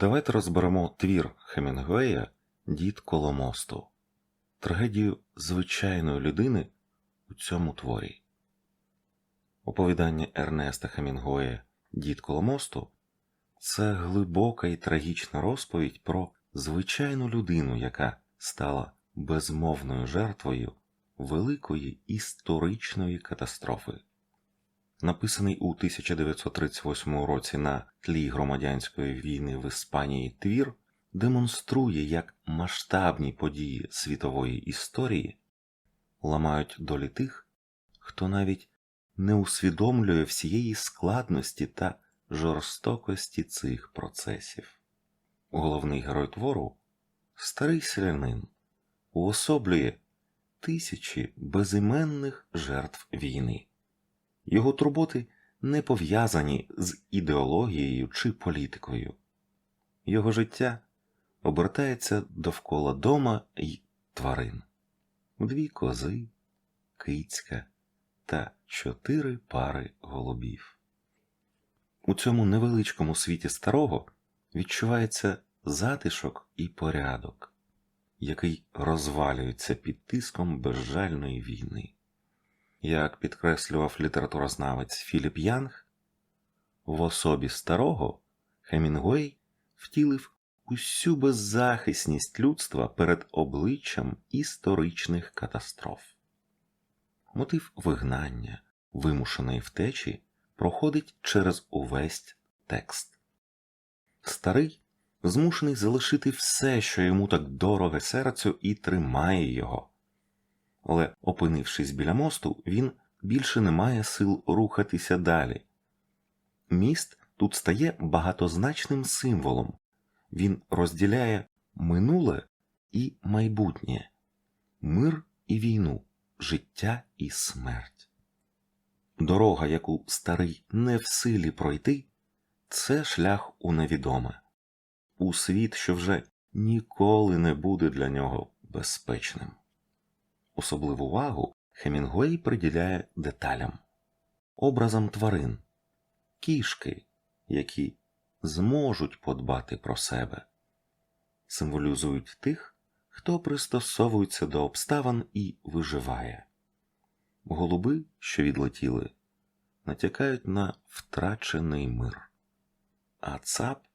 Давайте розберемо твір Хемінгуея Дід коло мосту, трагедію звичайної людини у цьому творі. Оповідання Ернеста Хемінгуея Дід коло мосту це глибока і трагічна розповідь про звичайну людину, яка стала безмовною жертвою великої історичної катастрофи. Написаний у 1938 році на тлі громадянської війни в Іспанії твір демонструє, як масштабні події світової історії ламають долі тих, хто навіть не усвідомлює всієї складності та жорстокості цих процесів. Головний герой твору старий селянин уособлює тисячі безіменних жертв війни. Його турботи не пов'язані з ідеологією чи політикою. Його життя обертається довкола дома й тварин, дві кози, кицька та чотири пари голубів. У цьому невеличкому світі старого відчувається затишок і порядок, який розвалюється під тиском безжальної війни. Як підкреслював літературознавець Філіп Янг, в особі старого Хемінгуей втілив усю беззахисність людства перед обличчям історичних катастроф. Мотив вигнання, вимушеної втечі, проходить через увесь текст. Старий змушений залишити все, що йому так дороге серцю, і тримає його. Але, опинившись біля мосту, він більше не має сил рухатися далі. Міст тут стає багатозначним символом, він розділяє минуле і майбутнє, мир і війну, життя і смерть. Дорога, яку старий не в силі пройти, це шлях у невідоме, у світ, що вже ніколи не буде для нього безпечним. Особливу увагу Хемінгуей приділяє деталям, образам тварин, кішки, які зможуть подбати про себе, символізують тих, хто пристосовується до обставин і виживає. Голуби, що відлетіли, натякають на втрачений мир, а цап,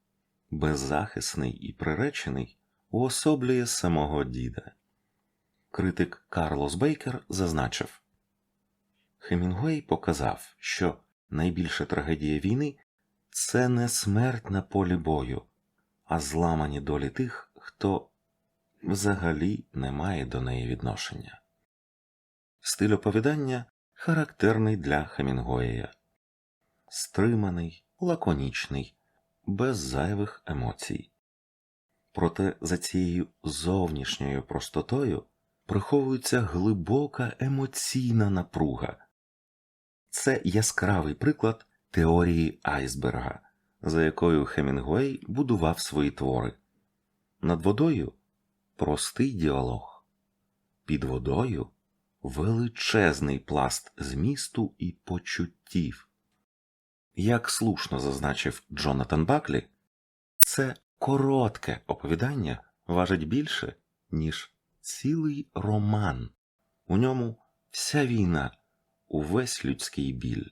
беззахисний і приречений, уособлює самого діда. Критик Карлос Бейкер зазначив Хемінгуей показав, що найбільша трагедія війни це не смерть на полі бою, а зламані долі тих, хто взагалі не має до неї відношення. Стиль оповідання характерний для Хемінгуея стриманий, лаконічний, без зайвих емоцій. Проте за цією зовнішньою простотою приховується глибока емоційна напруга. Це яскравий приклад теорії айсберга, за якою Хемінгуей будував свої твори. Над водою простий діалог, під водою величезний пласт змісту і почуттів. Як слушно зазначив Джонатан Баклі, це коротке оповідання важить більше, ніж цілий роман. У ньому вся війна, увесь людський біль.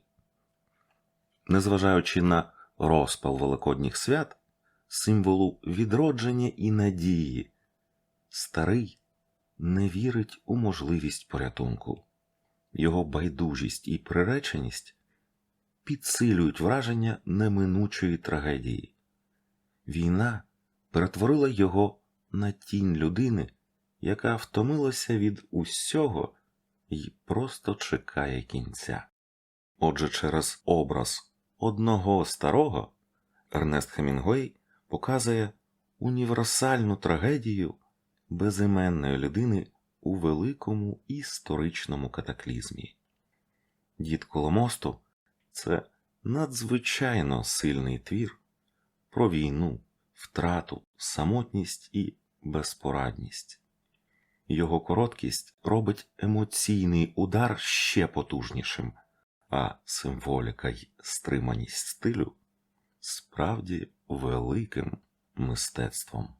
Незважаючи на розпал Великодніх свят, символу відродження і надії, старий не вірить у можливість порятунку. Його байдужість і приреченість підсилюють враження неминучої трагедії. Війна перетворила його на тінь людини, яка втомилася від усього і просто чекає кінця. Отже, через образ одного старого Ернест Хемінгуей показує універсальну трагедію безіменної людини у великому історичному катаклізмі. Дід Коломосту це надзвичайно сильний твір про війну, втрату, самотність і безпорадність. Його короткість робить емоційний удар ще потужнішим, а символіка й стриманість стилю справді великим мистецтвом.